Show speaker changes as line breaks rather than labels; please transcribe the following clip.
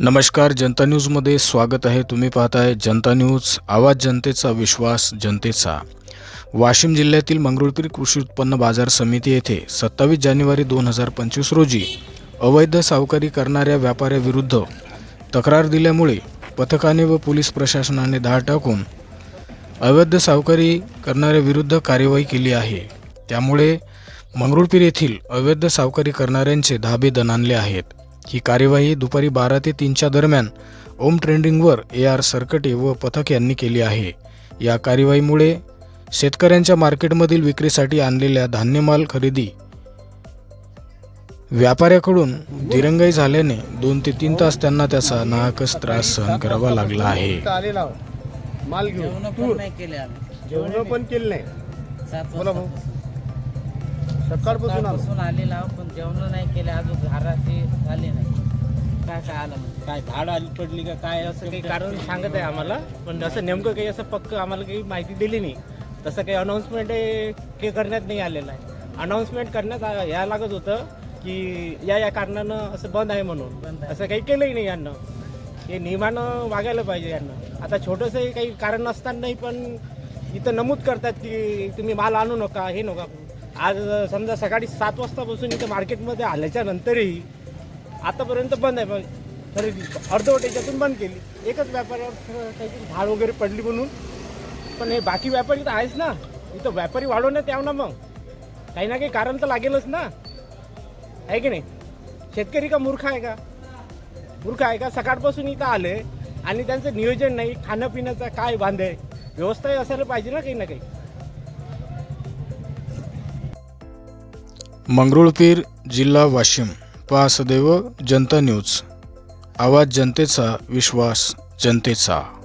नमस्कार जनता न्यूजमध्ये स्वागत आहे. तुम्ही पाहताय जनता न्यूज आवाज जनतेचा विश्वास जनतेचा. वाशिम जिल्ह्यातील मंगरुळपीर कृषी उत्पन्न बाजार समिती येथे सत्तावीस जानेवारी दोन हजार पंचवीस रोजी अवैध सावकारी करणाऱ्या व्यापाऱ्याविरुद्ध तक्रार दिल्यामुळे पथकाने व पोलीस प्रशासनाने धाड टाकून अवैध सावकारी करणाऱ्याविरुद्ध कार्यवाही केली आहे. त्यामुळे मंगरुळपीर येथील अवैध सावकारी करणाऱ्यांचे धाबे दणाणले आहेत. ही कार्यवाही दुपारी बारा ते तीनच्या दरम्यान ओम ट्रेंडिंगवर ए आर सरकटे व पथक यांनी केली आहे या कार्यवाहीमुळे शेतकऱ्यांच्या मार्केटमधील विक्रीसाठी आणलेल्या धान्यमाल खरेदी व्यापाऱ्याकडून दिरंगाई झाल्याने दोन ते तीन तास त्यांना त्याचा नाहकच त्रास सहन करावा लागला आहे.
माल घेऊन
पण नाही केले
बोला भाऊ. सकाळपासून आलो.
आलेला आहो, पण जेवण नाही केले अजून घराचे झाले नाही. काय काय आलं म्हणजे
काय झाड आली पडली का काय? असं काही कारण सांगत आहे आम्हाला पण असं नेमकं काही असं पक्क आम्हाला काही माहिती दिली नाही. तसं काही अनाऊन्समेंट काही करण्यात नाही आलेलं आहे. अनाऊन्समेंट करण्यात आ- या लागत होतं की या या कारणानं असं बंद आहे म्हणून.
बंद आहे.
असं काही केलंही नाही यांना. हे नियमानं वागायला पाहिजे यांना. आता छोटंसंही काही कारण नसतानाही पण इथं नमूद करतात की तुम्ही माल आणू नका हे नका. आज समजा सकाळी सात वाजतापासून इथं मार्केटमध्ये आल्याच्या नंतरही आतापर्यंत बंद आहे पण खरेदी अर्धवट याच्यातून बंद केली. एकच व्यापाऱ्यावर काहीतरी झाड वगैरे पडली म्हणून. पण हे बाकी व्यापारी तर आहेच ना. इथं व्यापारी वाढवण्यात यावं ना मग. काही ना काही कारण तर लागेलच ना. आहे की नाही? शेतकरी का मूर्ख आहे का? मूर्ख आहे का? सकाळपासून इथं आले आणि त्यांचं नियोजन नाही खाणं पिण्याचं काय बांध आहे? व्यवस्थाही असायला पाहिजे ना काही ना काही.
मंगरुळपीर जिल्हा वाशिम पहा सदैव जनता न्यूज. आवाज जनतेचा विश्वास जनतेचा.